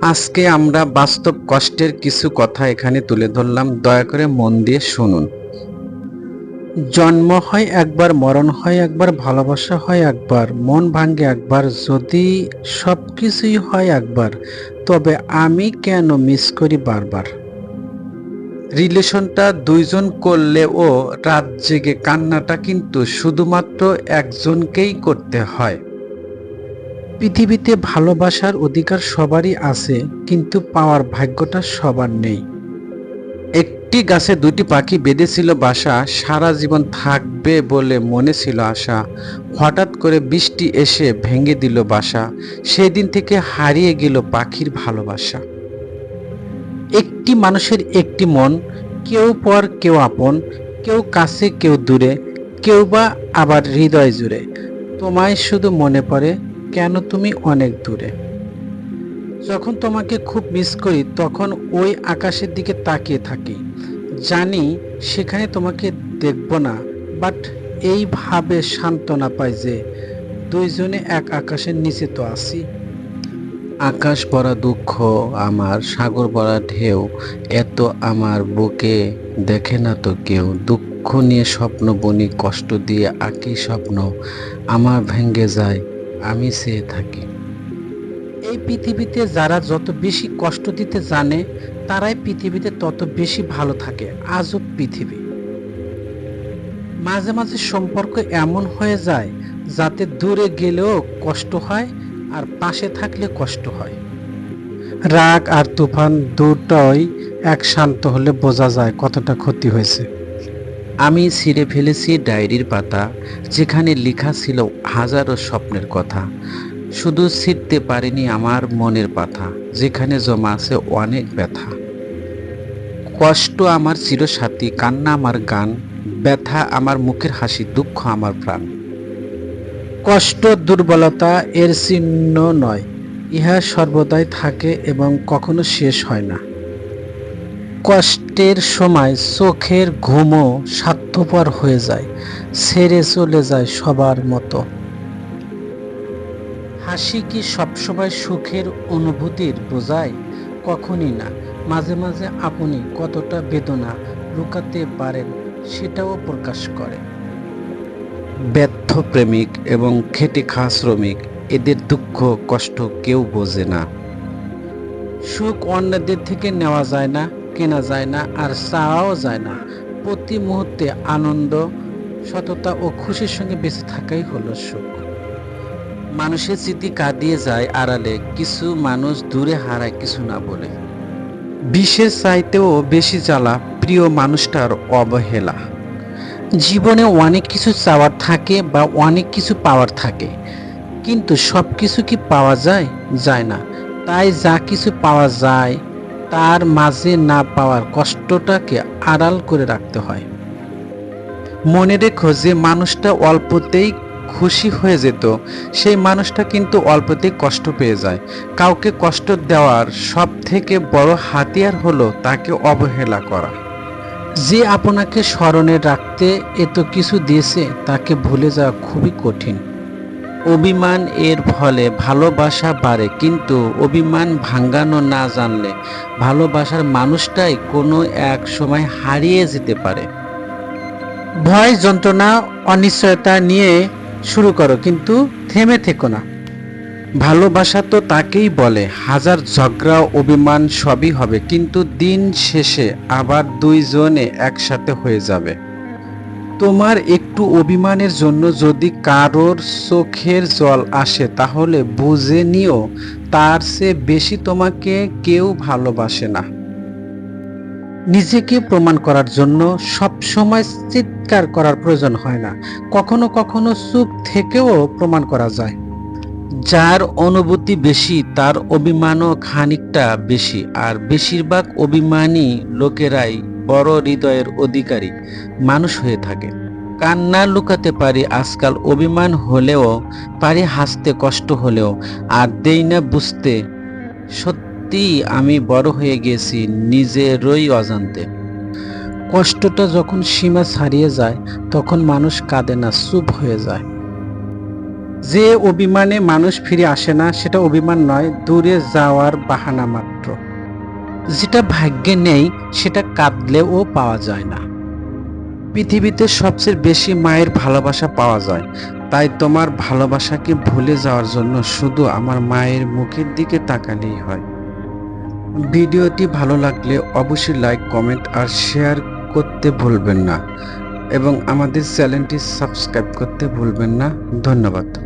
আজকে আমরা বাস্তব কষ্টের কিছু কথা এখানে তুলে ধরলাম। দয়া করে মন দিয়ে শুনুন। জন্ম হয় একবার, মরণ হয় একবার, ভালোবাসা হয় একবার, মন ভাঙ্গে একবার, যদি সব কিছুই হয় একবার, তবে আমি কেন মিস করি বারবার? রিলেশনটা দুইজন করলেও রাত জেগে কান্নাটা কিন্তু শুধুমাত্র একজনকেই করতে হয়। পৃথিবীতে ভালোবাসার অধিকার সবারই আছে, কিন্তু পাওয়ার ভাগ্যটা সবার নেই। একটি গাছে দুটি পাখি বেঁধেছিল বাসা, সারা জীবন থাকবে বলে মনে ছিল আশা। হঠাৎ করে বৃষ্টি এসে ভেঙে দিল বাসা। সেদিন থেকে হারিয়ে গেল পাখির ভালোবাসা। একটি মানুষের একটি মন, কেউ পর কেউ আপন, কেউ কাছে কেউ দূরে, কেউ বা আবার হৃদয় জুড়ে। তোমায় শুধু মনে পড়ে কেন তুমি অনেক দূরে? যখন তোমাকে খুব মিস করি, তখন ওই আকাশের দিকে তাকিয়ে থাকি। জানি সেখানে তোমাকে দেখব না বাট এইভাবে সান্ত্বনা পাই যে দুইজনে এক আকাশের নিচে তো আছি। আকাশ ভরা দুঃখ, আমার সাগর ভরা ঢেউ, এত আমার বুকে দেখে না তো কেউ। দুঃখ নিয়ে স্বপ্ন, বনি কষ্ট দিয়ে আঁকি স্বপ্ন, আমার ভেঙ্গে যায় আমি চেয়ে থাকি। এই পৃথিবীতে যারা যত বেশি কষ্ট দিতে জানে, তারাই পৃথিবীতে তত বেশি ভালো থাকে। আজব পৃথিবী। মাঝে মাঝে সম্পর্ক এমন হয়ে যায়, যাতে দূরে গেলেও কষ্ট হয় আর পাশে থাকলে কষ্ট হয়। রাগ আর তুফান দুটোই এক শান্ত হলে বোঝা যায় কতটা ক্ষতি হয়েছে। আমি ছিঁড়ে ফেলেছি ডায়েরির পাতা, যেখানে লেখা ছিল হাজারো স্বপ্নের কথা। শুধু ছিঁড়তে পারিনি আমার মনের পাতা যেখানে জমা আছে অনেক ব্যথা। কষ্ট আমার চিরসাথী, কান্না আমার গান, ব্যথা আমার মুখের হাসি, দুঃখ আমার প্রাণ। কষ্ট দুর্বলতা এর চিহ্ন নয়, ইহা সর্বদাই থাকে এবং কখনো শেষ হয় না। কষ্টের সময় চোখের ঘুমও স্বার্থপর হয়ে যায় ছেড়ে চলে যায় সবার মতো। হাসি কি সবসময় সুখের অনুভূতির বোঝায়? কখনই না। মাঝে মাঝে আপনি কতটা বেদনা লুকাতে পারেন সেটাও প্রকাশ করে। ব্যর্থ প্রেমিক এবং খেটে খাওয়া শ্রমিক, এদের দুঃখ কষ্ট কেউ বোঝে না। সুখ অন্যদের থেকে নেওয়া যায় না। কেনা যায় না আর চাওয়াও যায় না। প্রতি মুহূর্তে আনন্দ, সততা ও খুশির সঙ্গে বেঁচে থাকাই হলো সুখ। মানুষের স্মৃতি কাঁদিয়ে যায় আড়ালে, কিছু মানুষ দূরে হারায় কিছু না বলে। বিষের চাইতেও বেশি জ্বালা প্রিয় মানুষটার অবহেলা। জীবনে অনেক কিছু চাওয়ার থাকে বা অনেক কিছু পাওয়ার থাকে, কিন্তু সব কিছু কি পাওয়া যায়? যায় না। তাই যা কিছু পাওয়া যায় তার মাঝে না পাওয়ার কষ্টটাকে আড়াল করে রাখতে হয়। মনে রেখো যে মানুষটা অল্পতেই খুশি হয়ে যেত, সেই মানুষটা কিন্তু অল্পতেই কষ্ট পেয়ে যায়। কাউকে কষ্ট দেওয়ার সব থেকে বড় হাতিয়ার হলো তাকে অবহেলা করা। যে আপনাকে স্মরণে রাখতে এত কিছু দিয়েছে, তাকে ভুলে যাওয়া খুবই কঠিন। অভিমান এর ফলে ভালোবাসা বাড়ে, কিন্তু অভিমান ভাঙ্গানো না জানলে ভালোবাসার মানুষটাই কোনো এক সময় হারিয়ে যেতে পারে। ভয়, যন্ত্রণা, অনিশ্চয়তা নিয়ে শুরু করো, কিন্তু থেমে থেকো না। ভালোবাসা তো তাকেই বলে, হাজার ঝগড়া, অভিমান সবই হবে, কিন্তু দিন শেষে আবার দুইজনে একসাথে হয়ে যাবে। তোমার একটু অভিমানের জন্য যদি কারোর চোখের জল আসে, তাহলে বুঝে নিও, তার চেয়ে বেশি তোমাকে কেউ ভালোবাসে না। নিজেকে প্রমাণ করার জন্য সব সময় চিৎকার করার প্রয়োজন হয় না। কখনো কখনো চুপ থেকেও প্রমাণ করা যায়। যার অনুভূতি বেশি, তার অভিমানও খানিকটা বেশি, আর বেশিরভাগ অভিমানী লোকেরাই বড় হৃদয়ের অধিকারী মানুষ হয়ে থাকে। কান্না লুকাতে পারি আজকাল অভিমান হলেও, পারি হাসতে কষ্ট হলেও, আর দেই না বুঝতে। সত্যি আমি বড় হয়ে গেছি নিজেরই অজান্তে। কষ্টটা যখন সীমা ছাড়িয়ে যায়, তখন মানুষ কাঁদে না, চুপ হয়ে যায়। যে অভিমানে মানুষ ফিরে আসে না, সেটা অভিমান নয়, দূরে যাওয়ার বাহানা মাত্র। যেটা ভাগ্যে নেই, সেটা কাঁদলেও পাওয়া যায় না। পৃথিবীতে সবচেয়ে বেশি মায়ের ভালোবাসা পাওয়া যায়। তাই তোমার ভালোবাসাকে ভুলে যাওয়ার জন্য শুধু আমার মায়ের মুখের দিকে তাকালেই হয়। ভিডিওটি ভালো লাগলে অবশ্যই লাইক, কমেন্ট আর শেয়ার করতে ভুলবেন না। এবং আমাদের চ্যানেলটি সাবস্ক্রাইব করতে ভুলবেন না। ধন্যবাদ।